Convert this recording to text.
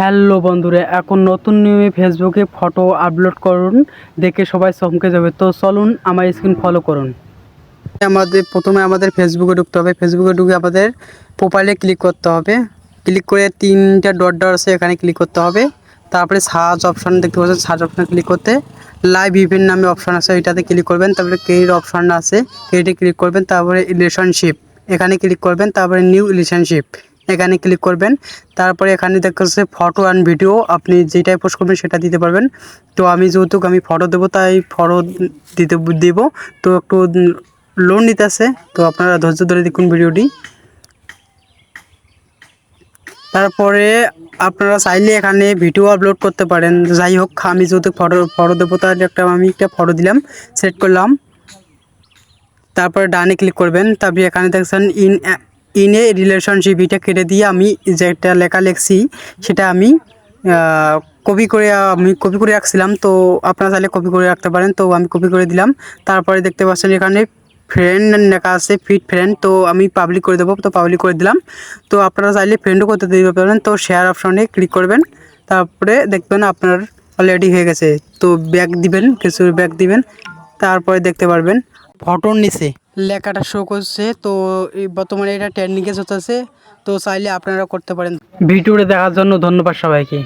Hello বন্ধুরা, এখন নতুন নিয়মে ফেসবুকে ফটো আপলোড করুন, দেখে সবাই চমকে যাবে। তো চলুন আমার স্ক্রিন ফলো করুন। আমাদের প্রথমে আমাদের ফেসবুকে ঢুকতে হবে। ফেসবুকে ঢুকে আমাদের প্রোফাইলে ক্লিক করতে হবে। ক্লিক করে তিনটা ডট ডট আছে, এখানে ক্লিক করতে হবে। তারপরে সার্চ অপশন দেখতে পাচ্ছেন সার্চ অপশনে ক্লিক করতে। লাইভ ইভেন্ট নামে অপশন আছে এটাতে ক্লিক করবেন। তারপরে ক্রেডিট অপশন আছে ক্রেডিটে ক্লিক করবেন। তারপরে রিলেশনশিপ এখানে ক্লিক করবেন। তারপরে নিউ রিলেশনশিপ এখানে ক্লিক করবেন। তারপরে এখানে দেখা যাচ্ছে ফটো অ্যান্ড ভিডিও আপনি যেটাই পোস্ট করবেন সেটা দিতে পারবেন। তো আমি যেহেতু আমি ফটো দেবো, তাই ফটো দিতে, দেব। তো একটু লোন নিতে আছে, তো আপনারা ধৈর্য ধরে দেখুন ভিডিওটি। তারপরে আপনারা চাইলে এখানে ভিডিও আপলোড করতে পারেন। যাই হোক, আমি যেহেতু ফটো ফটো দেবো, তার একটা, আমি একটা ফটো দিলাম সেট করলাম। তারপরে ডানে ক্লিক করবেন। তারপরে এখানে দেখছেন ইন ইন রিলেশনশিপ এটা কেটে দিয়ে আমি যেটা লেখা লিখছি, সেটা আমি কপি করে, আমি কপি করে রাখছিলাম। তো আপনারা চাইলে কপি করে রাখতে পারেন। তো আমি কপি করে দিলাম। তারপরে দেখতে পাচ্ছেন এখানে ফ্রেন্ড লেখা আছে ফিট ফ্রেন্ড তো আমি পাবলিক করে দেবো। তো পাবলিক করে দিলাম। তো আপনারা চাইলে ফ্রেন্ডও করতে দিতে পারেন। তো শেয়ার অপশনে ক্লিক করবেন। তারপরে দেখবেন আপনার অলরেডি হয়ে গেছে। তো ব্যাক দিবেন, কিছু ব্যাক দিবেন। তারপরে দেখতে পারবেন। ফটোর নিচে লেখাটা শো করছে তো এই বর্তমানে এটা ট্রেন্ডিংয়ে চলতেছে তো চাইলে আপনারা করতে পারেন। ভিডিওটা দেখার জন্য ধন্যবাদ সবাইকে।